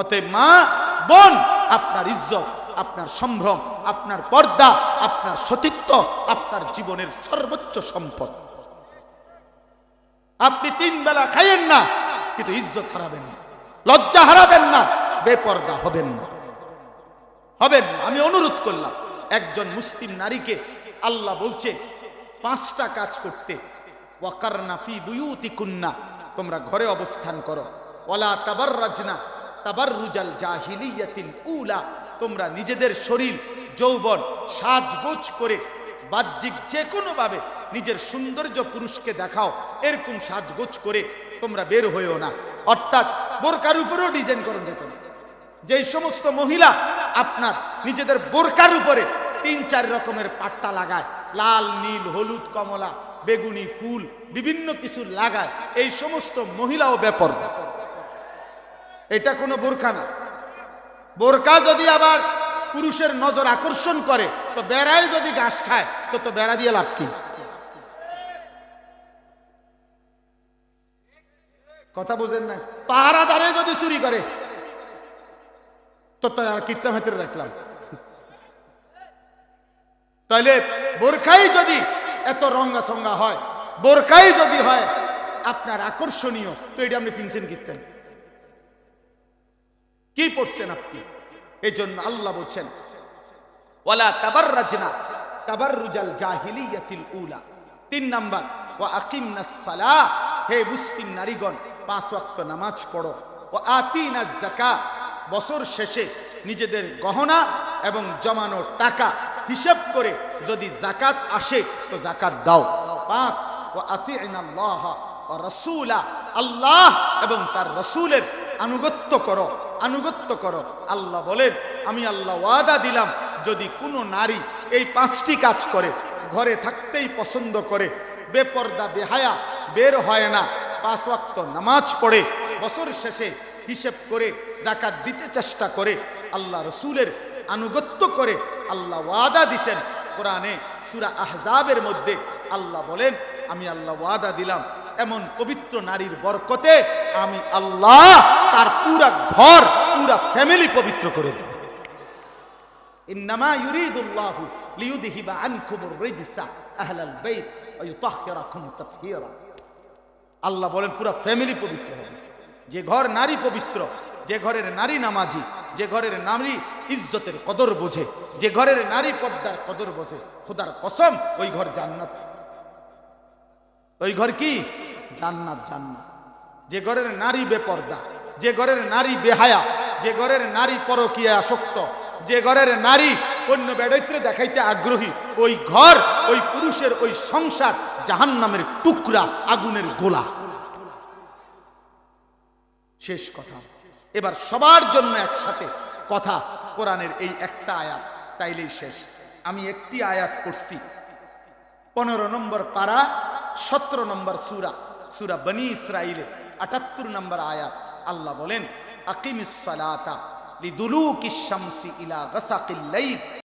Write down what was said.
অতএব মা, বোন, আপনার ইজ্জত, আপনার সম্ভ্রম, আপনার পর্দা, আপনার সতীত্ব, আপনার জীবনের সর্বোচ্চ সম্পদ। আপনি তিন বেলা খাইয়েন না, কিন্তু ইজ্জত হারাবেন না, লজ্জা হারাবেন না, বেপর্দা হবেন না। হবেন আমি অনুরোধ করলাম, একজন মুসলিম নারীকে আল্লাহ বলছে, পাঁচটা কাজ করতে ওয়াকারনা ফি বুয়ুতিকুন্না, তোমরা ঘরে অবস্থান করো, ওয়ালা তাবাররাজনা তাবাররুজাল জাহিলিয়াতিল উলা। তোমরা নিজেদের শরীর, যৌবন, সাজগোজ করে বাহ্যিক যে কোনোভাবে নিজের সৌন্দর্য পুরুষকে দেখাও, এরকম সাজগোজ করে তোমরা বের হয়েও না। অর্থাৎ বোরকার উপরেও ডিজাইন করুন যেত যে সমস্ত মহিলা আপনার নিজেদের বোরকার উপরে তিন চার রকমের পাট্টা লাগায়, লাল, নীল, হলুদ, কমলা, বেগুনি, ফুল, বিভিন্ন কিছু লাগায়, এই সমস্ত মহিলাও বেপর্দা এটা কোনো বোরখা না। বোরকা যদি আবার পুরুষের নজর আকর্ষণ করে, তো বেড়ায় যদি ঘাস খায়, তো তো বেড়া দিয়ে লাভ কি? কথা বুঝেন না? পাহারাদারে যদি চুরি করে, তো তার কীর্তা ভেতরে রাখলাম। তাহলে বোরখাই যদি এত রঙ্গা সঙ্গা হয়, বোরখাই যদি হয়, আপনার আকর্ষণীয়। তো এটা আপনি ফিনছেন কীর্তন। কি পড়ছেন আপনি? এই জন্য আল্লাহ বলছেন, ওয়ালা তাবাররাজনা তাবাররুজাল জাহিলিয়াতিল উলা। তিন নাম্বার, ওয়া আকিমনাস সালাহ। হে মুসলিম নারীগণ, পাঁচ ওয়াক্ত নামাজ পড়ো। ও আতিনাজ যাকাত বছর শেষে নিজেদের গহনা এবং জমানো টাকা হিসাব করে যদি জাকাত আসে, তো জাকাত দাও। পাঁচ ও আতিনাল্লাহ ও রাসূলা আল্লাহ এবং তার রসুলের আনুগত্য করো। আনুগত্য করো। আল্লাহ বলেন, আমি আল্লাহ ওয়াদা দিলাম, যদি কোনো নারী এই পাঁচটি কাজ করে, ঘরে থাকতেই পছন্দ করে, বেপর্দা, বেহায়া, বের হয় না, পাঁচ ওয়াক্ত নামাজ পড়ে, বছর শেষে হিসেব করে জাকাত দিতে চেষ্টা করে, আল্লাহ রসুলের আনুগত্য করে আল্লাহ ওয়াদা দিছেন। কোরআনে সুরা আহজাবের মধ্যে আল্লাহ বলেন, আমি আল্লাহ ওয়াদা দিলাম এমন পবিত্র নারীর বরকতে আমি আল্লাহ তার পুরা ঘর, পুরা ফ্যামিলি পবিত্র করে দেব। ইন্নামা ইউরিদুল্লাহু লিইউযহিবা আনকুমুর রিজসা আহলাল বাইত ওয়া তাতহীরা। আল্লাহ বলেন, পুরা ফ্যামিলি পবিত্র হবে। যে ঘর নারী পবিত্র, যে ঘরের নারী নামাজি, যে ঘরের নারী ইজ্জতের কদর বোঝে, যে ঘরের নারী পর্দার কদর বোঝে, খোদার কসম, ওই ঘর জান্নাত। ওই ঘর কি? জান্নাত জান্নাত। যে ঘরের নারী বেপর্দা, যে ঘরের নারী বেহায়া, যে ঘরের নারী পরকীয়া আসক্ত, যে ঘরের নারী অন্য বেড়ৈত্রে দেখাইতে আগ্রহী, ওই ঘর, ওই পুরুষের ওই সংসার জাহান্নামের টুকরা, আগুনের গোলা। শেষ কথা। এবার সবার জন্য একসাথে কথা, কোরআনের এই একটা আয়াত, তাইলেই শেষ। আমি একটি আয়াত পড়ছি। পনেরো নম্বর পারা, সতেরো নম্বর সুরা। সুরা বনি ইসরাইলে আটাত্তর নম্বর আয়াত। আল্লাহ বলেন, আকিমিস সালাতা লিদুলুকিশ শামসি ইলা গাসাকিল লাইল।